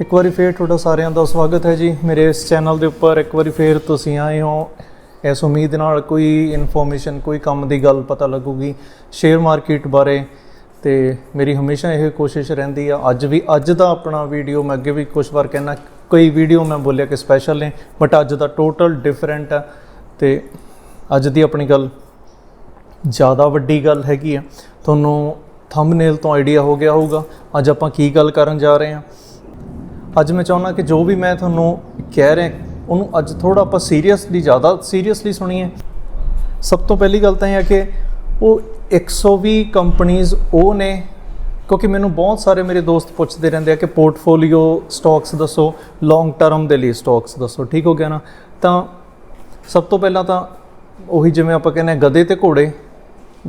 ਇੱਕ ਵਾਰੀ ਫੇਰ ਤੁਹਾਡਾ ਸਾਰਿਆਂ ਦਾ ਸਵਾਗਤ ਹੈ ਜੀ। ਮੇਰੇ ਇਸ ਚੈਨਲ ਦੇ ਉੱਪਰ ਇੱਕ ਵਾਰੀ ਫੇਰ ਤੁਸੀਂ ਆਏ ਹੋ। ਇਸ ਉਮੀਦ ਨਾਲ ਕੋਈ ਇਨਫੋਰਮੇਸ਼ਨ ਕੋਈ ਕੰਮ ਦੀ ਗੱਲ ਪਤਾ ਲੱਗੂਗੀ ਸ਼ੇਅਰ ਮਾਰਕੀਟ ਬਾਰੇ। ਤੇ ਮੇਰੀ ਹਮੇਸ਼ਾ ਇਹ ਕੋਸ਼ਿਸ਼ ਰਹਿੰਦੀ ਆ, ਅੱਜ ਵੀ, ਅੱਜ ਦਾ ਆਪਣਾ ਵੀਡੀਓ ਮੈਂ ਅੱਗੇ ਵੀ ਕੁਝ ਵਾਰ ਕਹਿਣਾ ਕਈ ਵੀਡੀਓ ਮੈਂ ਬੋਲਿਆ ਕਿ ਸਪੈਸ਼ਲ ਨੇ ਬਟ ਅੱਜ ਦਾ ਟੋਟਲ ਡਿਫਰੈਂਟ ਆ। ਤੇ ਅੱਜ ਦੀ ਆਪਣੀ ਗੱਲ ਜ਼ਿਆਦਾ ਵੱਡੀ ਗੱਲ ਹੈਗੀ ਆ। ਤੁਹਾਨੂੰ ਥੰਬਨੇਲ ਤੋਂ ਆਈਡੀਆ ਹੋ ਗਿਆ ਹੋਊਗਾ। ਅੱਜ ਆਪਾਂ ਕੀ ਗੱਲ ਕਰਨ ਜਾ ਰਹੇ ਹਾਂ ਅੱਜ ਮੈਂ ਚਾਹੁੰਦਾ ਕਿ ਜੋ ਵੀ ਮੈਂ ਤੁਹਾਨੂੰ ਕਹਿ ਰਿਹਾ, ਉਹਨੂੰ ਅੱਜ ਥੋੜਾ ਆਪਾਂ ਸੀਰੀਅਸਲੀ ਜ਼ਿਆਦਾ ਸੀਰੀਅਸਲੀ ਸੁਣੀਏ। ਸਭ ਤੋਂ ਪਹਿਲੀ ਗੱਲ ਤਾਂ ਇਹ ਹੈ ਕਿ ਉਹ 120 ਕੰਪਨੀਆਂ ਉਹ ਨੇ, ਕਿਉਂਕਿ ਮੈਨੂੰ ਬਹੁਤ ਸਾਰੇ ਮੇਰੇ ਦੋਸਤ ਪੁੱਛਦੇ ਰਹਿੰਦੇ ਆ ਕਿ ਪੋਰਟਫੋਲੀਓ ਸਟਾਕਸ ਦੱਸੋ ਲੌਂਗ ਟਰਮ ਦੇ ਲਈ ਸਟਾਕਸ ਦੱਸੋ, ਠੀਕ ਹੋ ਗਿਆ ਨਾ? ਤਾਂ ਸਭ ਤੋਂ ਪਹਿਲਾਂ ਤਾਂ ਉਹੀ ਜਿਵੇਂ ਆਪਾਂ ਕਹਿੰਦੇ ਹਾਂ ਗਧੇ ਤੇ ਘੋੜੇ,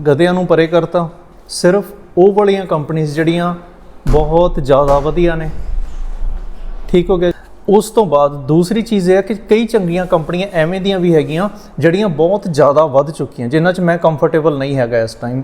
ਗਧਿਆਂ ਨੂੰ ਪਰੇ ਕਰਤਾ, ਸਿਰਫ ਉਹ ਵਾਲੀਆਂ ਕੰਪਨੀਆਂ ਜਿਹੜੀਆਂ ਬਹੁਤ ਜ਼ਿਆਦਾ ਵਧੀਆ ਨੇ। ਠੀਕ ਹੋ ਗਿਆ। ਉਸ ਤੋਂ ਬਾਅਦ ਦੂਸਰੀ ਚੀਜ਼ ਇਹ ਹੈ ਕਿ ਕਈ ਚੰਗੀਆਂ ਕੰਪਨੀਆਂ ਐਵੇਂ ਦੀਆਂ ਵੀ ਹੈਗੀਆਂ ਜਿਹੜੀਆਂ ਬਹੁਤ ਜ਼ਿਆਦਾ ਵੱਧ ਚੁੱਕੀਆਂ, ਜਿਨ੍ਹਾਂ 'ਚ ਮੈਂ ਕੰਫਰਟੇਬਲ ਨਹੀਂ ਹੈਗਾ ਇਸ ਟਾਈਮ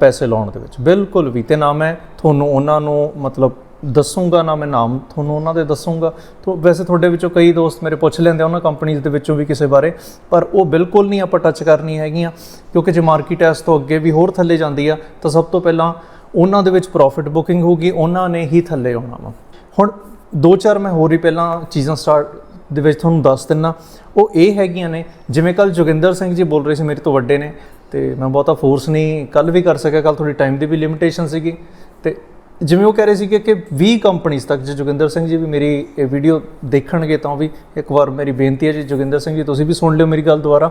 ਪੈਸੇ ਲਾਉਣ ਦੇ ਵਿੱਚ। ਬਿਲਕੁਲ ਵੀ, ਤੇ ਨਾ ਮੈਂ ਤੁਹਾਨੂੰ ਉਹਨਾਂ ਨੂੰ ਮਤਲਬ ਦੱਸੂਗਾ, ਨਾ ਮੈਂ ਨਾਮ ਤੁਹਾਨੂੰ ਉਹਨਾਂ ਦੇ ਦੱਸੂਗਾ। ਤੋਂ ਵੈਸੇ ਤੁਹਾਡੇ ਵਿੱਚੋਂ ਕਈ ਦੋਸਤ ਮੇਰੇ ਪੁੱਛ ਲੈਂਦੇ ਉਹਨਾਂ ਕੰਪਨੀਆਂ ਦੇ ਵਿੱਚੋਂ ਵੀ ਕਿਸੇ ਬਾਰੇ, ਪਰ ਉਹ ਬਿਲਕੁਲ ਨਹੀਂ ਆਪਾਂ ਟੱਚ ਕਰਨੀ ਹੈਗੀਆਂ, ਕਿਉਂਕਿ ਜੇ ਮਾਰਕੀਟ ਇਸ ਤੋਂ ਅੱਗੇ ਵੀ ਹੋਰ ਥੱਲੇ ਜਾਂਦੀ ਆ, ਤਾਂ ਸਭ ਤੋਂ ਪਹਿਲਾਂ ਉਹਨਾਂ ਦੇ ਵਿੱਚ ਪ੍ਰੋਫਿਟ ਬੁਕਿੰਗ ਹੋਊਗੀ, ਉਹਨਾਂ ਨੇ ਹੀ ਥੱਲੇ ਆਉਣਾ ਵਾ। ਹੁਣ ਦੋ ਚਾਰ ਮੈਂ ਹੋਰ ਹੀ ਪਹਿਲਾਂ ਚੀਜ਼ਾਂ ਸਟਾਰਟ ਦੇ ਵਿੱਚ ਤੁਹਾਨੂੰ ਦੱਸ ਦਿੰਨਾ। ਉਹ ਇਹ ਹੈਗੀਆਂ ਨੇ, ਜਿਵੇਂ ਕੱਲ ਜੋਗਿੰਦਰ ਸਿੰਘ ਜੀ ਬੋਲ ਰਹੇ ਸੀ ਮੇਰੇ ਤੋਂ ਵੱਡੇ ਨੇ, ਤੇ ਮੈਂ ਬਹੁਤਾ ਫੋਰਸ ਨਹੀਂ ਕੱਲ ਵੀ ਕਰ ਸਕਿਆ ਕੱਲ ਥੋੜੀ ਟਾਈਮ ਦੀ ਵੀ ਲਿਮਿਟੇਸ਼ਨ ਸੀਗੀ। ਤੇ ਜਿਵੇਂ ਉਹ ਕਹਿ ਰਹੇ ਸੀਗੇ ਕਿ 20 ਕੰਪਨੀਆਂ ਤੱਕ, ਜੇ ਜੋਗਿੰਦਰ ਸਿੰਘ ਜੀ ਵੀ ਮੇਰੀ ਇਹ ਵੀਡੀਓ ਦੇਖਣਗੇ ਤਾਂ ਵੀ ਇੱਕ ਵਾਰ ਮੇਰੀ ਬੇਨਤੀ ਹੈ ਜੀ, ਜੋਗਿੰਦਰ ਸਿੰਘ ਜੀ, ਤੁਸੀਂ ਵੀ ਸੁਣ ਲਿਓ ਮੇਰੀ ਗੱਲ ਦੁਬਾਰਾ।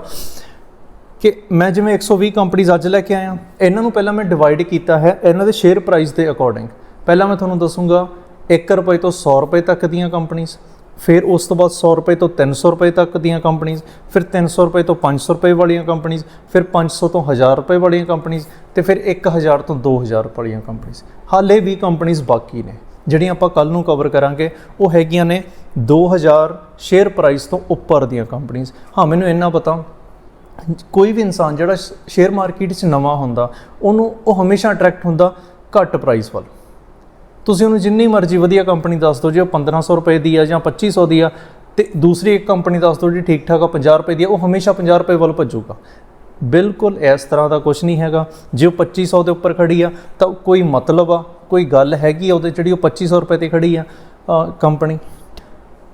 ਕਿ ਮੈਂ ਜਿਵੇਂ 120 ਕੰਪਨੀਆਂ ਅੱਜ ਲੈ ਕੇ ਆਇਆ, ਇਹਨਾਂ ਨੂੰ ਪਹਿਲਾਂ ਮੈਂ ਡਿਵਾਈਡ ਕੀਤਾ ਹੈ, ਇਹਨਾਂ ਦੇ ਸ਼ੇਅਰ ਪ੍ਰਾਈਸ ਦੇ ਅਕੋਰਡਿੰਗ ਪਹਿਲਾਂ ਮੈਂ ਤੁਹਾਨੂੰ ਦੱਸੂਗਾ 1 ਰੁਪਏ ਤੋਂ 100 ਰੁਪਏ ਤੱਕ ਦੀਆਂ ਕੰਪਨੀਆਂ ਫਿਰ ਉਸ ਤੋਂ ਬਾਅਦ 100 ਰੁਪਏ ਤੋਂ 300 ਰੁਪਏ ਤੱਕ ਦੀਆਂ ਕੰਪਨੀਆਂ ਫਿਰ 300 ਰੁਪਏ ਤੋਂ 500 ਰੁਪਏ ਵਾਲੀਆਂ ਕੰਪਨੀਆਂ ਫਿਰ 500 ਤੋਂ 1000 ਰੁਪਏ ਵਾਲੀਆਂ ਕੰਪਨੀਆਂ ਤੇ ਫਿਰ 1000 ਤੋਂ 2000 ਰੁਪਏ ਵਾਲੀਆਂ ਕੰਪਨੀਆਂ ਹਾਲੇ ਵੀ ਕੰਪਨੀਆਂ ਬਾਕੀ ਨੇ, ਜਿਹੜੀਆਂ ਆਪਾਂ ਕੱਲ ਨੂੰ ਕਵਰ ਕਰਾਂਗੇ, ਉਹ ਹੈਗੀਆਂ ਨੇ 2000 ਸ਼ੇਅਰ ਪ੍ਰਾਈਸ ਤੋਂ ਉੱਪਰ ਦੀਆਂ ਕੰਪਨੀਆਂ ਹਾਂ, ਮੈਨੂੰ ਇੰਨਾ ਪਤਾ, ਕੋਈ ਵੀ ਇਨਸਾਨ ਜਿਹੜਾ ਸ਼ੇਅਰ ਮਾਰਕੀਟ 'ਚ ਨਵਾਂ ਹੁੰਦਾ, ਉਹਨੂੰ, ਉਹ ਹਮੇਸ਼ਾ ਅਟਰੈਕਟ ਹੁੰਦਾ ਘੱਟ ਪ੍ਰਾਈਸ ਵੱਲ। ਤੁਸੀਂ ਉਹਨੂੰ ਜਿੰਨੀ ਮਰਜ਼ੀ ਵਧੀਆ ਕੰਪਨੀ ਦੱਸ ਦਿਓ, ਜੇ ਉਹ 1500 ਰੁਪਏ ਦੀ ਆ ਜਾਂ 2500 ਦੀ ਆ, ਤੇ ਦੂਸਰੀ ਇੱਕ ਕੰਪਨੀ ਦੱਸ ਦਿਓ ਜਿਹੜੀ ਠੀਕ ਠਾਕ ਆ 50 ਰੁਪਏ ਦੀ ਆ, ਉਹ ਹਮੇਸ਼ਾ 50 ਰੁਪਏ ਵੱਲ ਭੱਜੂਗਾ। ਬਿਲਕੁਲ ਇਸ ਤਰ੍ਹਾਂ ਦਾ ਕੁਝ ਨਹੀਂ ਹੈਗਾ। ਜੇ ਉਹ 2500 ਦੇ ਉੱਪਰ ਖੜੀ ਆ, ਤਾਂ ਕੋਈ ਮਤਲਬ ਆ, ਕੋਈ ਗੱਲ ਹੈਗੀ ਆ ਉਹਦੇ ਜਿਹੜੀ ਉਹ 2500 ਰੁਪਏ ਤੇ ਖੜੀ ਆ ਕੰਪਨੀ।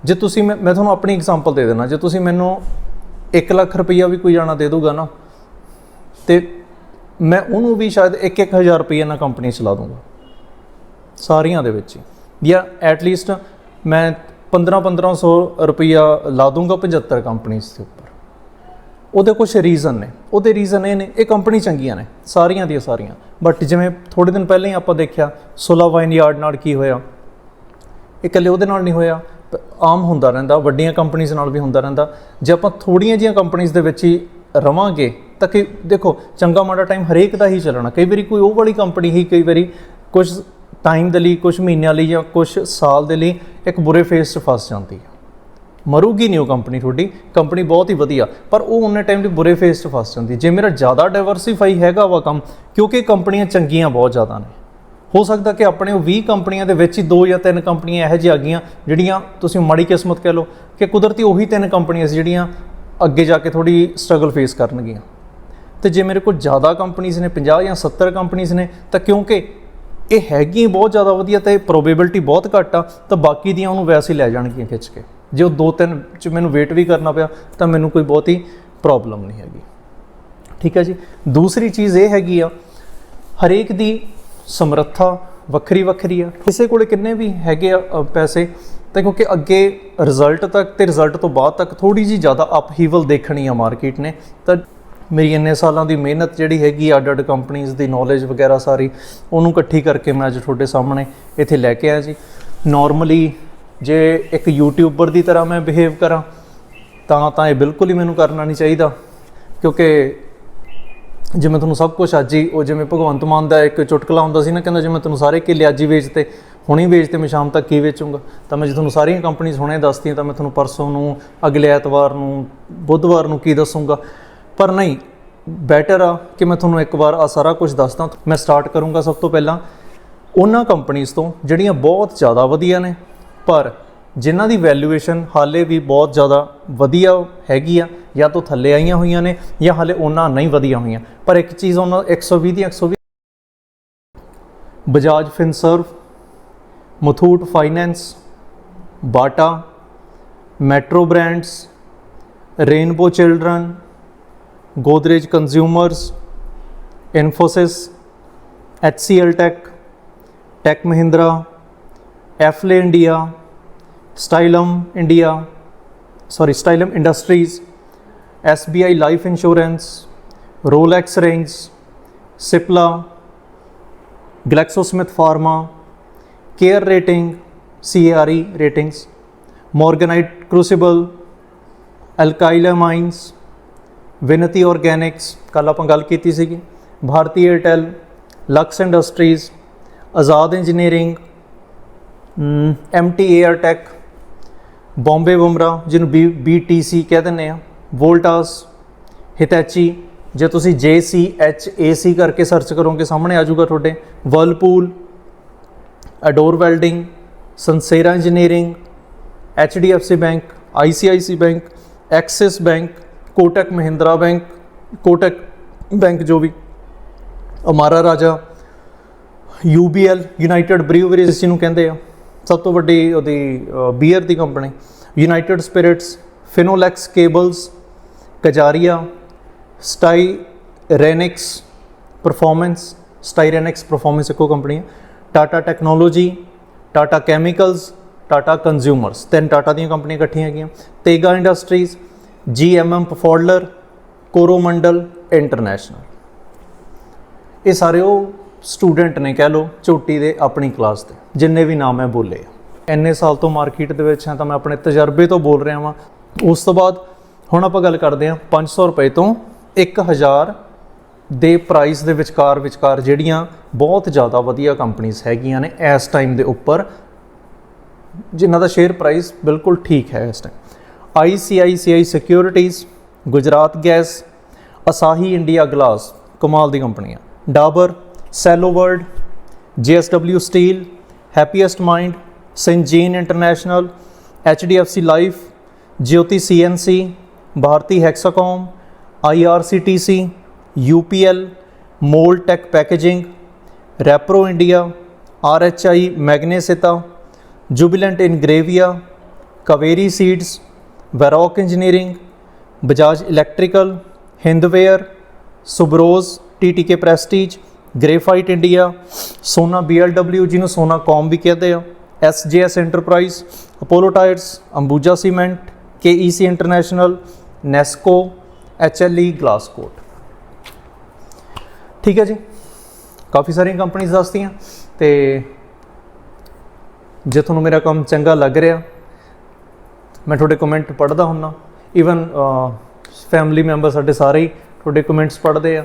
ਜੇ ਤੁਸੀਂ ਮੈਂ ਮੈਂ ਤੁਹਾਨੂੰ ਆਪਣੀ ਐਗਜ਼ਾਮਪਲ ਦੇ ਦੇਣਾ ਜੇ ਤੁਸੀਂ ਮੈਨੂੰ 1 ਲੱਖ ਰੁਪਈਆ ਵੀ ਕੋਈ ਜਾਣਾ ਦੇ ਦੂਗਾ ਨਾ, ਤੇ ਮੈਂ ਉਹਨੂੰ ਵੀ ਸ਼ਾਇਦ 1-1000 ਰੁਪਈਆ ਨਾਲ ਕੰਪਨੀ ਚਲਾ ਦੂੰਗਾ। ਸਾਰੀਆਂ ਦੇ ਵਿੱਚ ਹੀ। ਜਾਂ ਐਟ ਲੀਸਟ ਮੈਂ 15-1500 ਰੁਪਈਆ ਲਾ ਦੂੰਗਾ 75 ਕੰਪਨੀਆਂ ਦੇ ਉੱਪਰ। ਉਹਦੇ ਕੁਝ ਰੀਜ਼ਨ ਨੇ। ਉਹਦੇ ਰੀਜ਼ਨ ਇਹ ਨੇ, ਇਹ ਕੰਪਨੀ ਚੰਗੀਆਂ ਨੇ। ਸਾਰੀਆਂ ਦੀਆਂ ਸਾਰੀਆਂ। ਬਟ ਜਿਵੇਂ ਥੋੜੇ ਦਿਨ ਪਹਿਲਾਂ ਹੀ ਆਪਾਂ ਦੇਖਿਆ, ਸੋਲਾ ਵਾਈਨ ਯਾਰਡ ਨਾਲ ਕੀ ਹੋਇਆ? ਇਹ ਇਕੱਲੇ ਉਹਦੇ ਨਾਲ ਨਹੀਂ ਹੋਇਆ। ਆਮ ਹੁੰਦਾ ਰਹਿੰਦਾ, ਵੱਡੀਆਂ ਕੰਪਨੀਆਂ ਨਾਲ ਵੀ ਹੁੰਦਾ ਰਹਿੰਦਾ। ਜੇ ਆਪਾਂ ਥੋੜੀਆਂ ਜੀਆਂ ਕੰਪਨੀਆਂ ਦੇ ਵਿੱਚ ਹੀ ਰਵਾਂਗੇ, ਤਾਂ ਕਿ ਦੇਖੋ, ਚੰਗਾ ਮਾੜਾ ਟਾਈਮ ਹਰੇਕ ਦਾ ਹੀ ਚੱਲਣਾ। ਕਈ ਵਾਰੀ ਕੋਈ ਉਹ ਵਾਲੀ ਕੰਪਨੀ ਹੀ, ਕਈ ਵਾਰੀ ਕੁਝ ਟਾਈਮ ਦੇ ਲਈ ਕੁਝ ਮਹੀਨਿਆਂ ਲਈ ਜਾਂ ਕੁਝ ਸਾਲ ਦੇ ਲਈ ਇੱਕ ਬੁਰੇ ਫੇਸ 'ਚ ਫਸ ਜਾਂਦੀ ਹੈ ਮਰੂਗੀ ਨਹੀਂ ਉਹ ਕੰਪਨੀ ਤੁਹਾਡੀ ਕੰਪਨੀ ਬਹੁਤ ਹੀ ਵਧੀਆ, ਪਰ ਉਹ ਉਹਨੇ ਟਾਈਮ ਤੇ ਬੁਰੇ ਫੇਸ 'ਚ ਫਸ ਜਾਂਦੀ ਜੇ ਮੇਰਾ ਜ਼ਿਆਦਾ ਡਾਈਵਰਸਿਫਾਈ ਹੈਗਾ ਵਾ ਕੰਮ, ਕਿਉਂਕਿ ਕੰਪਨੀਆਂ ਚੰਗੀਆਂ ਬਹੁਤ ਜ਼ਿਆਦਾ ਨੇ। ਹੋ ਸਕਦਾ ਕਿ ਆਪਣੇ ਉਹ 20 ਕੰਪਨੀਆਂ ਦੇ ਵਿੱਚ ਹੀ ਦੋ ਜਾਂ ਤਿੰਨ ਕੰਪਨੀਆਂ ਇਹੋ ਜਿਹੀਆਂ ਆ ਗਈਆਂ, ਜਿਹੜੀਆਂ ਤੁਸੀਂ ਮਾੜੀ ਕਿਸਮਤ ਕਹਿ ਲਓ ਕਿ ਕੁਦਰਤੀ ਉਹੀ ਤਿੰਨ ਕੰਪਨੀਆਂ ਸੀ ਜਿਹੜੀਆਂ ਅੱਗੇ ਜਾ ਕੇ ਥੋੜੀ ਸਟਰਗਲ ਫੇਸ ਕਰਨਗੀਆਂ। ਤੇ ਜੇ ਮੇਰੇ ਕੋਲ ਜ਼ਿਆਦਾ ਕੰਪਨੀਆਂ ਨੇ 50 ਜਾਂ 70 ਕੰਪਨੀਆਂ ਨੇ, ਤਾਂ ਕਿਉਂਕਿ ਇਹ ਹੈਗੀਆਂ ਬਹੁਤ ਜ਼ਿਆਦਾ ਵਧੀਆ ਤੇ ਪ੍ਰੋਬੇਬਿਲਟੀ ਬਹੁਤ ਘੱਟ ਆ, ਤਾਂ ਬਾਕੀ ਦੀਆਂ ਉਹਨੂੰ ਵੈਸੇ ਹੀ ਲੈ ਜਾਣਗੀਆਂ ਖਿੱਚ ਕੇ। ਜੇ ਉਹ ਦੋ ਤਿੰਨ ਚ ਮੈਨੂੰ ਵੇਟ ਵੀ ਕਰਨਾ ਪਿਆ, ਤਾਂ ਮੈਨੂੰ ਕੋਈ ਬਹੁਤੀ ਪ੍ਰੋਬਲਮ ਨਹੀਂ ਹੈਗੀ। ਠੀਕ ਹੈ ਜੀ? ਦੂਸਰੀ ਚੀਜ਼ ਇਹ ਹੈਗੀ ਆ, ਹਰੇਕ ਦੀ ਸਮਰੱਥਾ ਵੱਖਰੀ ਵੱਖਰੀ ਆ। ਕਿਸੇ ਕੋਲੇ ਕਿੰਨੇ ਵੀ ਹੈਗੇ ਆ ਪੈਸੇ, ਤਾਂ ਕਿਉਂਕਿ ਅੱਗੇ ਰਿਜ਼ਲਟ ਤੱਕ ਤੇ ਰਿਜ਼ਲਟ ਤੋਂ ਬਾਅਦ ਤੱਕ ਥੋੜੀ ਜੀ ਜ਼ਿਆਦਾ ਅਪਹੀਵਲ ਦੇਖਣੀ ਆ ਮਾਰਕੀਟ ਨੇ, ਤਾਂ ਮੇਰੀ ਇੰਨੇ ਸਾਲਾਂ ਦੀ ਮਿਹਨਤ ਜਿਹੜੀ ਹੈਗੀ ਅੱਡ ਅੱਡ ਕੰਪਨੀਆਂ ਦੀ ਨੌਲੇਜ ਵਗੈਰਾ ਸਾਰੀ, ਉਹਨੂੰ ਇਕੱਠੀ ਕਰਕੇ ਮੈਂ ਅੱਜ ਤੁਹਾਡੇ ਸਾਹਮਣੇ ਇੱਥੇ ਲੈ ਕੇ ਆਇਆ ਜੀ। ਨਾਰਮਲੀ ਜੇ ਇੱਕ ਯੂਟਿਊਬਰ ਦੀ ਤਰ੍ਹਾਂ ਮੈਂ ਬਿਹੇਵ ਕਰਾਂ, ਤਾਂ ਤਾਂ ਇਹ ਬਿਲਕੁਲ ਹੀ ਮੈਨੂੰ ਕਰਨਾ ਨਹੀਂ ਚਾਹੀਦਾ। ਕਿਉਂਕਿ ਜਿਵੇਂ ਤੁਹਾਨੂੰ ਸਭ ਕੁਝ ਅੱਜ ਹੀ, ਉਹ ਜਿਵੇਂ ਭਗਵੰਤ ਮਾਨ ਦਾ ਇੱਕ ਚੁਟਕਲਾ ਹੁੰਦਾ ਸੀ ਨਾ, ਕਹਿੰਦਾ ਜਿਵੇਂ ਤੁਹਾਨੂੰ ਸਾਰੇ ਕਿੱਲੇ ਅੱਜ ਹੀ ਵੇਚਤੇ, ਹੁਣੀ ਵੇਚਤੇ, ਮੈਂ ਸ਼ਾਮ ਤੱਕ ਕੀ ਵੇਚੂੰਗਾ? ਤਾਂ ਮੈਂ ਜੇ ਤੁਹਾਨੂੰ ਸਾਰੀਆਂ ਕੰਪਨੀਆਂ ਹੁਣੇ ਦੱਸਤੀਆਂ, ਤਾਂ ਮੈਂ ਤੁਹਾਨੂੰ ਪਰਸੋਂ ਨੂੰ, ਅਗਲੇ ਐਤਵਾਰ ਨੂੰ, ਬੁੱਧਵਾਰ ਨੂੰ ਕੀ ਦੱਸੂੰਗਾ? ਪਰ ਨਹੀਂ ਬੈਟਰ ਆ ਕਿ ਮੈਂ ਤੁਹਾਨੂੰ ਇੱਕ ਵਾਰ ਆ ਸਾਰਾ ਕੁਝ ਦੱਸਦਾ। ਮੈਂ ਸਟਾਰਟ ਕਰੂੰਗਾ ਸਭ ਤੋਂ ਪਹਿਲਾਂ। ਉਹਨਾਂ ਕੰਪਨੀਆਂ ਤੋਂ ਜਿਹੜੀਆਂ ਬਹੁਤ ਜ਼ਿਆਦਾ ਵਧੀਆ ਨੇ, ਪਰ ਜਿਨ੍ਹਾਂ ਦੀ ਵੈਲਿਊਏਸ਼ਨ ਹਾਲੇ ਵੀ ਬਹੁਤ ਜ਼ਿਆਦਾ ਵਧੀਆ ਹੈਗੀ ਆ, ਜਾਂ ਤੋਂ ਥੱਲੇ ਆਈਆਂ ਹੋਈਆਂ ਨੇ, ਜਾਂ ਹਾਲੇ ਉਹਨਾਂ ਨਹੀਂ ਵਧੀਆ ਹੋਈਆਂ। ਪਰ ਇੱਕ ਚੀਜ਼ ਉਹਨਾਂ 120 ਦੀ 120 Bajaj Finserv, Muthoot Finance, Bata, Metro Brands, Rainbow Children Godrej Consumers, Infosys, HCL Tech, Tech Mahindra, Affle India, Stylum India, sorry, Stylum Industries, SBI Life Insurance, Rolex Rings, Cipla, GlaxoSmith Pharma, Care Rating, CARE Ratings, Morganite Crucible, Alkyla Mines, Vinati Organics ਕੱਲ ਆਪਾਂ ਗੱਲ ਕੀਤੀ ਸੀਗੀ। Bharti Airtel Lux Industries Azad Engineering MT Air Tech Bombay ਬੁਮਰਾ ਜਿਹਨੂੰ BTC ਕਹਿ ਦਿੰਦੇ ਆ Voltas Hitachi ਜੇ ਤੁਸੀਂ JCHAC ਕਰਕੇ ਸਰਚ ਕਰੋਗੇ, ਸਾਹਮਣੇ ਆ ਜਾਊਗਾ ਤੁਹਾਡੇ। Whirlpool Ador Welding Sansera Engineering HDFC Bank ICICI Bank Axis Bank Kotak Mahindra Bank, Kotak Bank ਜੋ ਵੀ, ਅਮਾਰਾ ਰਾਜਾ UBL ਯੂਨਾਈਟਿਡ ਬਰੀਵਰੀਜ਼ ਜਿਹਨੂੰ ਕਹਿੰਦੇ ਆ। ਸਭ ਤੋਂ ਵੱਡੀ ਉਹਦੀ ਬੀਅਰ ਦੀ company United Spirits, Finolex Cables, Kajaria, Styrenix performance, Styrenix performance ਇੱਕੋ ਕੰਪਨੀ ਹੈ Tata technology, Tata chemicals, Tata consumers. ਤਿੰਨ ਟਾਟਾ ਦੀਆਂ ਕੰਪਨੀਆਂ ਇਕੱਠੀਆਂ ਹੈਗੀਆਂ। Tega industries GMM Pfaudler Coromandel international ਇਹ ਸਾਰੇ ਉਹ ਸਟੂਡੈਂਟ ਨੇ ਕਹਿ ਲਓ, ਚੋਟੀ ਦੇ ਆਪਣੀ ਕਲਾਸ ਦੇ, ਜਿੰਨੇ ਵੀ ਨਾਮ ਹੈ ਬੋਲੇ ਆ। ਇੰਨੇ ਸਾਲ ਤੋਂ ਮਾਰਕੀਟ ਦੇ ਵਿੱਚ ਹਾਂ ਤਾਂ ਮੈਂ ਆਪਣੇ ਤਜਰਬੇ ਤੋਂ ਬੋਲ ਰਿਹਾ ਵਾਂ। ਉਸ ਤੋਂ ਬਾਅਦ ਹੁਣ ਆਪਾਂ ਗੱਲ ਕਰਦੇ ਹਾਂ 500 ਰੁਪਏ ਤੋਂ 1000 ਦੇ ਪ੍ਰਾਈਸ ਦੇ ਵਿਚਕਾਰ ਵਿਚਕਾਰ ਜਿਹੜੀਆਂ ਬਹੁਤ ਜ਼ਿਆਦਾ ਵਧੀਆ ਕੰਪਨੀਆਂ ਹੈਗੀਆਂ ਨੇ ਇਸ ਟਾਈਮ ਦੇ ਉੱਪਰ, ਜਿਨ੍ਹਾਂ ਦਾ ਸ਼ੇਅਰ ਪ੍ਰਾਈਸ ਬਿਲਕੁਲ ਠੀਕ ਹੈ ਇਸ time ICICI Securities, Gujarat Gas, Asahi India Glass, ਕਮਾਲ ਦੀ ਕੰਪਨੀਆਂ। ਆ Dabur, Cello World JSW Steel, Happiest Mind, Syngene International HDFC Life Jyoti CNC Bharti Hexacom IRCTC UPL Mold Tek Packaging, Repro India RHI Magnesita, Jubilant Ingrevia, Kaveri Seeds Varroc Engineering Bajaj Electrical Hindware Subros TTK Prestige Graphite India Sona BLW ਜਿਹਨੂੰ Sona Com ਵੀ ਕਹਿੰਦੇ ਆ SJS Enterprise Apollo Tyres Ambuja Cement KEC International Nesco HLE Glascoat ਠੀਕ ਹੈ ਜੀ। ਕਾਫੀ ਸਾਰੀਆਂ ਕੰਪਨੀਆਂ ਦੱਸਤੀਆਂ ਤੇ ਜੇ ਤੁਹਾਨੂੰ ਮੇਰਾ ਕੰਮ ਚੰਗਾ ਲੱਗ ਰਿਹਾ ਮੈਂ ਤੁਹਾਡੇ ਕਮੈਂਟ ਪੜ੍ਹਦਾ ਹੁੰਨਾ ਈਵਨ ਫੈਮਿਲੀ ਮੈਂਬਰ ਸਾਡੇ ਸਾਰੇ ਹੀ ਤੁਹਾਡੇ ਕਮੈਂਟਸ ਪੜ੍ਹਦੇ ਆ।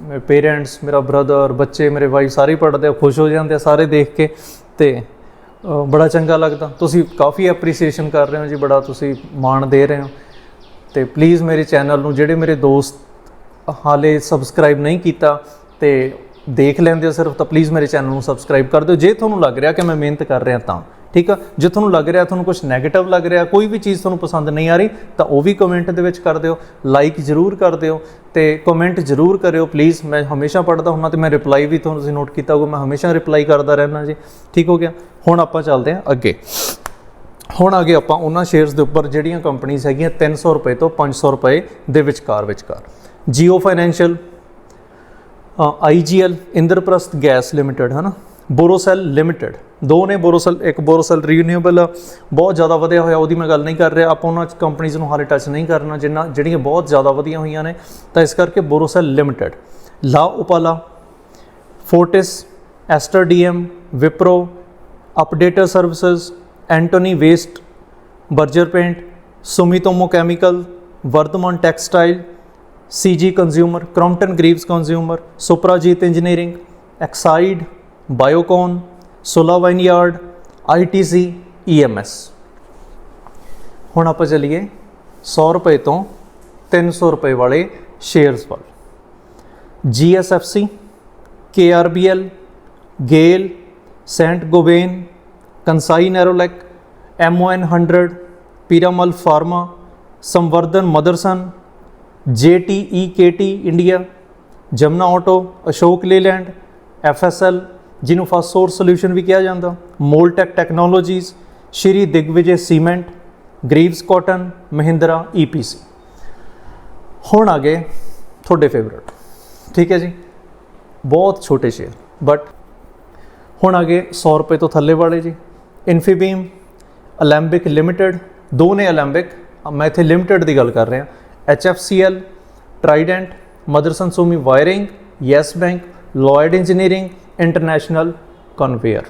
ਮੇਰੇ ਪੇਰੈਂਟਸ ਮੇਰਾ ਬ੍ਰਦਰ ਬੱਚੇ, ਮੇਰੇ ਵਾਈਫ ਸਾਰੇ ਪੜ੍ਹਦੇ ਆ, ਖੁਸ਼ ਹੋ ਜਾਂਦੇ ਆ ਸਾਰੇ ਦੇਖ ਕੇ। ਤੇ ਬੜਾ ਚੰਗਾ ਲੱਗਦਾ। ਤੁਸੀਂ ਕਾਫੀ ਐਪਰੀਸੀਏਸ਼ਨ ਕਰ ਰਹੇ ਹੋ ਜੀ, ਬੜਾ ਤੁਸੀਂ ਮਾਣ ਦੇ ਰਹੇ ਹੋ। ਤੇ ਪਲੀਜ਼ ਮੇਰੇ ਚੈਨਲ ਨੂੰ, ਜਿਹੜੇ ਮੇਰੇ ਦੋਸਤ ਹਾਲੇ ਸਬਸਕ੍ਰਾਈਬ ਨਹੀਂ ਕੀਤਾ ਤੇ ਦੇਖ ਲੈਂਦੇ ਹੋ ਸਿਰਫ, ਤਾਂ ਪਲੀਜ਼ ਮੇਰੇ ਚੈਨਲ ਨੂੰ ਸਬਸਕ੍ਰਾਈਬ ਕਰ ਦਿਓ। ਜੇ ਤੁਹਾਨੂੰ ਲੱਗ ਰਿਹਾ ਕਿ ਮੈਂ ਮਿਹਨਤ ਕਰ ਰਿਹਾ ਤਾਂ। ਠੀਕ ਆ? ਜੇ ਤੁਹਾਨੂੰ ਲੱਗ ਰਿਹਾ, ਤੁਹਾਨੂੰ ਕੁਝ 네ਗੇਟਿਵ ਲੱਗ ਰਿਹਾ, ਕੋਈ ਵੀ ਚੀਜ਼ ਤੁਹਾਨੂੰ ਪਸੰਦ ਨਹੀਂ ਆ ਰਹੀ, ਤਾਂ ਉਹ ਵੀ ਕਮੈਂਟ ਦੇ ਵਿੱਚ ਕਰ ਦਿਓ ਲਾਈਕ ਜ਼ਰੂਰ ਕਰ ਦਿਓ ਤੇ ਕਮੈਂਟ ਜ਼ਰੂਰ ਕਰਿਓ ਪਲੀਜ਼ ਮੈਂ ਹਮੇਸ਼ਾ ਪੜ੍ਹਦਾ ਹੁੰਦਾ ਤੇ ਮੈਂ ਰਿਪਲਾਈ ਵੀ ਤੁਹਾਨੂੰ ਤੁਸੀਂ ਨੋਟ ਕੀਤਾ ਹੋਊਗਾ, ਮੈਂ ਹਮੇਸ਼ਾ ਰਿਪਲਾਈ ਕਰਦਾ ਰਹਿਣਾ ਜੀ। ਠੀਕ ਹੋ ਗਿਆ? ਹੁਣ ਆਪਾਂ ਚੱਲਦੇ ਹਾਂ ਅੱਗੇ। ਹੁਣ ਅੱਗੇ ਆਪਾਂ ਉਹਨਾਂ ਸ਼ੇਅਰਸ ਦੇ ਉੱਪਰ ਜਿਹੜੀਆਂ ਕੰਪਨੀਆਂ ਹੈਗੀਆਂ 300 ਰੁਪਏ ਤੋਂ 500 ਰੁਪਏ ਦੇ ਵਿਚਕਾਰ ਵਿਚਕਾਰ। Jio Financial IGL Indraprastha Gas Limited, ਹਨਾ? ਬੋਰੋਸੈਲ ਲਿਮਟਿਡ ਦੋ ਨੇ ਬੋਰੋਸੈਲ ਇੱਕ ਬੋਰੋਸੈਲ ਰੀਨਿਊਏਬਲ ਬਹੁਤ ਜ਼ਿਆਦਾ ਵਧਿਆ ਹੋਇਆ, ਉਹਦੀ ਮੈਂ ਗੱਲ ਨਹੀਂ ਕਰ ਰਿਹਾ। ਆਪਾਂ ਉਹਨਾਂ ਕੰਪਨੀਆਂ ਨੂੰ ਹਾਲੇ ਟੱਚ ਨਹੀਂ ਕਰਨਾ, ਜਿੰਨਾ ਜਿਹੜੀਆਂ ਬਹੁਤ ਜ਼ਿਆਦਾ ਵਧੀਆਂ ਹੋਈਆਂ ਨੇ, ਤਾਂ ਇਸ ਕਰਕੇ Borosil Limited La Opala Fortis Aster DM Wipro Updater Services Antony Waste Berger Paint Sumitomo Chemical Vardhman Textile CG Consumer Crompton Greaves Consumer Suprajit Engineering Exide Biocon Sula Vineyard ITC EMS ਹੁਣ ਆਪਾਂ ਚਲੀਏ 100 ਰੁਪਏ ਤੋਂ 300 ਰੁਪਏ ਵਾਲੇ shares ਵੱਲ। GSFC KRBL GAIL Saint Gobain Kansai Nerolac MON 100 Piramal Pharma Samvardhana Motherson JTEKT India Jamna Auto Ashok Leyland FSL ਜਿਹਨੂੰ first source solution ਵੀ ਕਿਹਾ ਜਾਂਦਾ। Moldtek Technologies Shri Digvijay Cement Greaves Cotton Mahindra EPC ਹੁਣ ਆ ਗਏ ਤੁਹਾਡੇ favourite ਠੀਕ ਹੈ ਜੀ? ਬਹੁਤ ਛੋਟੇ ਸ਼ੇਅਰ ਬਟ ਹੁਣ ਆ ਗਏ 100 ਰੁਪਏ ਤੋਂ ਥੱਲੇ ਵਾਲੇ ਜੀ। ਇਨਫੀਬੀਮ ਅਲੈਂਬਿਕ ਲਿਮਟਿਡ ਦੋ ਨੇ ਅਲੈਂਬਿਕ ਮੈਂ ਇੱਥੇ ਲਿਮਟਿਡ ਦੀ ਗੱਲ ਕਰ ਰਿਹਾ। HFCL Trident Motherson Sumi Wiring Yes Bank Lloyd Engineering International Conveyor.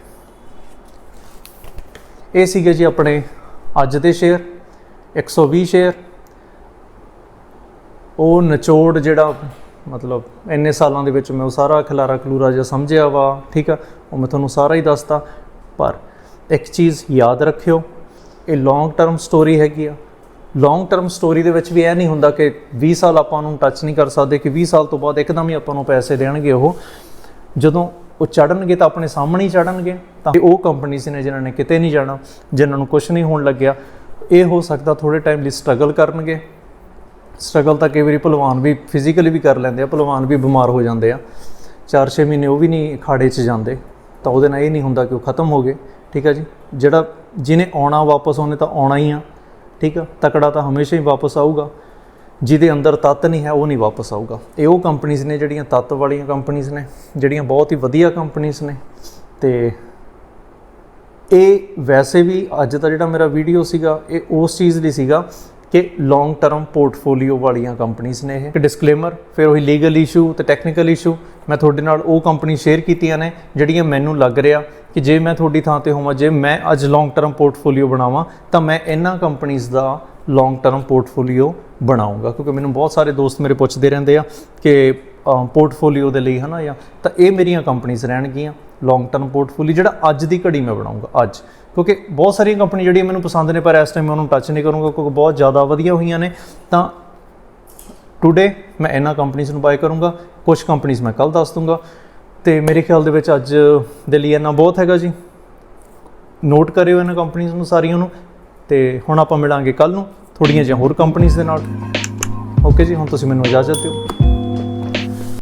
ਇਹ ਸੀਗੇ ਜੀ ਆਪਣੇ ਅੱਜ ਦੇ ਸ਼ੇਅਰ 120 ਸ਼ੇਅਰ। ਉਹ ਨਿਚੋੜ ਜਿਹੜਾ, ਮਤਲਬ ਇੰਨੇ ਸਾਲਾਂ ਦੇ ਵਿੱਚ ਮੈਂ ਉਹ ਸਾਰਾ ਖਿਲਾਰਾ ਖਲੂਰਾ ਜਿਹਾ ਸਮਝਿਆ ਵਾ, ਠੀਕ ਆ? ਉਹ ਮੈਂ ਤੁਹਾਨੂੰ ਸਾਰਾ ਹੀ ਦੱਸਤਾ। ਪਰ ਇੱਕ ਚੀਜ਼ ਯਾਦ ਰੱਖਿਓ, ਇਹ ਲੌਂਗ ਟਰਮ ਸਟੋਰੀ ਹੈਗੀ ਆ। ਲੌਂਗ ਟਰਮ ਸਟੋਰੀ ਦੇ ਵਿੱਚ ਵੀ ਇਹ ਨਹੀਂ ਹੁੰਦਾ ਕਿ 20 ਸਾਲ ਆਪਾਂ ਨੂੰ ਟੱਚ ਨਹੀਂ ਕਰ ਸਕਦੇ, ਕਿ 20 ਸਾਲ ਤੋਂ ਬਾਅਦ ਇੱਕਦਮ ਹੀ ਆਪਾਂ ਨੂੰ ਪੈਸੇ ਦੇਣਗੇ ਉਹ। ਜਦੋਂ ਉਹ ਚੜਨਗੇ ਤਾਂ ਆਪਣੇ ਸਾਹਮਣੇ ਹੀ ਚੜਨਗੇ ਤਾਂ ਉਹ ਕੰਪਨੀਆਂ ਨੇ ਜਿਨ੍ਹਾਂ ਨੇ ਕਿਤੇ ਨਹੀਂ ਜਾਣਾ, ਜਿਨ੍ਹਾਂ ਨੂੰ ਕੁਝ ਨਹੀਂ ਹੋਣ ਲੱਗਿਆ। ਇਹ ਹੋ ਸਕਦਾ ਥੋੜੇ ਟਾਈਮ ਲਈ ਸਟਰਗਲ ਕਰਨਗੇ। ਸਟਰਗਲ ਤਾਂ ਕਈ ਵਾਰੀ ਭਲਵਾਨ ਵੀ ਫਿਜ਼ੀਕਲੀ ਵੀ ਕਰ ਲੈਂਦੇ ਆ, ਭਲਵਾਨ ਵੀ ਬਿਮਾਰ ਹੋ ਜਾਂਦੇ ਆ। 4-6 ਮਹੀਨੇ ਉਹ ਵੀ ਨਹੀਂ ਅਖਾੜੇ 'ਚ ਜਾਂਦੇ। ਤਾਂ ਉਹਦੇ ਨਾਲ ਇਹ ਨਹੀਂ ਹੁੰਦਾ ਕਿ ਉਹ ਖਤਮ ਹੋ ਗਏ। ਠੀਕ ਆ ਜੀ? ਜਿਹੜਾ ਜਿਹਨੇ ਆਉਣਾ ਵਾਪਸ ਉਹਨੇ ਤਾਂ ਆਉਣਾ ਹੀ ਆ। ਠੀਕ ਆ? ਤਕੜਾ ਤਾਂ ਹਮੇਸ਼ਾ ਹੀ ਵਾਪਸ ਆਊਗਾ। ਜਿਹਦੇ ਅੰਦਰ ਤੱਤ ਨਹੀਂ ਹੈ, ਉਹ ਨਹੀਂ ਵਾਪਸ ਆਊਗਾ। ਇਹ ਉਹ ਕੰਪਨੀਆਂ ਨੇ ਜਿਹੜੀਆਂ ਤੱਤ ਵਾਲੀਆਂ ਕੰਪਨੀਆਂ ਨੇ, ਜਿਹੜੀਆਂ ਬਹੁਤ ਹੀ ਵਧੀਆ ਕੰਪਨੀਆਂ ਨੇ। ਤੇ ਇਹ ਵੈਸੇ ਵੀ ਅੱਜ ਦਾ ਜਿਹੜਾ ਮੇਰਾ ਵੀਡੀਓ ਸੀਗਾ, ਇਹ ਉਸ ਚੀਜ਼ ਲਈ ਸੀਗਾ ਕਿ ਲੌਂਗ ਟਰਮ ਪੋਰਟਫੋਲੀਓ ਵਾਲੀਆਂ ਕੰਪਨੀਆਂ ਨੇ ਇਹ। ਇੱਕ ਡਿਸਕਲੇਮਰ ਫਿਰ ਉਹੀ ਲੀਗਲ ਇਸ਼ੂ ਤੇ ਟੈਕਨੀਕਲ ਇਸ਼ੂ ਮੈਂ ਤੁਹਾਡੇ ਨਾਲ ਉਹ ਕੰਪਨੀ ਸ਼ੇਅਰ ਕੀਤੀਆਂ ਨੇ, ਜਿਹੜੀਆਂ ਮੈਨੂੰ ਲੱਗ ਰਿਹਾ ਕਿ ਜੇ ਮੈਂ ਤੁਹਾਡੀ ਥਾਂ ਤੇ ਹੋਵਾਂ, ਜੇ ਮੈਂ ਅੱਜ ਲੌਂਗ ਟਰਮ ਪੋਰਟਫੋਲੀਓ ਬਣਾਵਾਂ, ਤਾਂ ਮੈਂ ਇਹਨਾਂ ਕੰਪਨੀਆਂ ਦਾ ਲੌਂਗ ਟਰਮ ਪੋਰਟਫੋਲੀਓ ਬਣਾਉਂਗਾ। ਕਿਉਂਕਿ ਮੈਨੂੰ ਬਹੁਤ ਸਾਰੇ ਦੋਸਤ ਮੇਰੇ ਪੁੱਛਦੇ ਰਹਿੰਦੇ ਆ ਕਿ ਪੋਰਟਫੋਲੀਓ ਦੇ ਲਈ ਹਨਾ ਜਾਂ ਤਾਂ ਇਹ ਮੇਰੀਆਂ ਕੰਪਨੀਆਂ ਰਹਿਣਗੀਆਂ ਲੌਂਗ ਟਰਮ ਪੋਰਟਫੋਲੀਓ ਜਿਹੜਾ ਅੱਜ ਦੀ ਘੜੀ ਮੈਂ ਬਣਾਉਂਗਾ, ਅੱਜ। ਕਿਉਂਕਿ ਬਹੁਤ ਸਾਰੀਆਂ ਕੰਪਨੀ ਜਿਹੜੀਆਂ ਮੈਨੂੰ ਪਸੰਦ ਨੇ, ਪਰ ਇਸ ਟਾਈਮ ਮੈਂ ਉਹਨੂੰ ਟੱਚ ਨਹੀਂ ਕਰੂੰਗਾ ਕਿਉਂਕਿ ਬਹੁਤ ਜ਼ਿਆਦਾ ਵਧੀਆ ਹੋਈਆਂ ਨੇ। ਤਾਂ ਟੁਡੇ ਮੈਂ ਇਹਨਾਂ ਕੰਪਨੀਆਂ ਨੂੰ ਬਾਏ ਕਰੂੰਗਾ ਕੁਝ ਕੰਪਨੀਆਂ ਮੈਂ ਕੱਲ ਦੱਸ ਦੂੰਗਾ। ਤੇ ਮੇਰੇ ਖਿਆਲ ਦੇ ਵਿੱਚ ਅੱਜ ਦੇ ਲਈ ਇੰਨਾ ਬਹੁਤ ਹੈਗਾ ਜੀ। ਨੋਟ ਕਰਿਓ ਇਹਨਾਂ ਕੰਪਨੀਆਂ ਨੂੰ, ਸਾਰੀਆਂ ਨੂੰ। ਤੇ ਹੁਣ ਆਪਾਂ ਮਿਲਾਂਗੇ ਕੱਲ ਨੂੰ ਥੋੜੀਆਂ ਜਿਹੀਆਂ ਹੋਰ ਕੰਪਨੀਆਂ ਦੇ ਨਾਲ। ਓਕੇ ਜੀ, ਹੁਣ ਤੁਸੀਂ ਮੈਨੂੰ ਇਜਾਜ਼ਤ ਦਿਓ।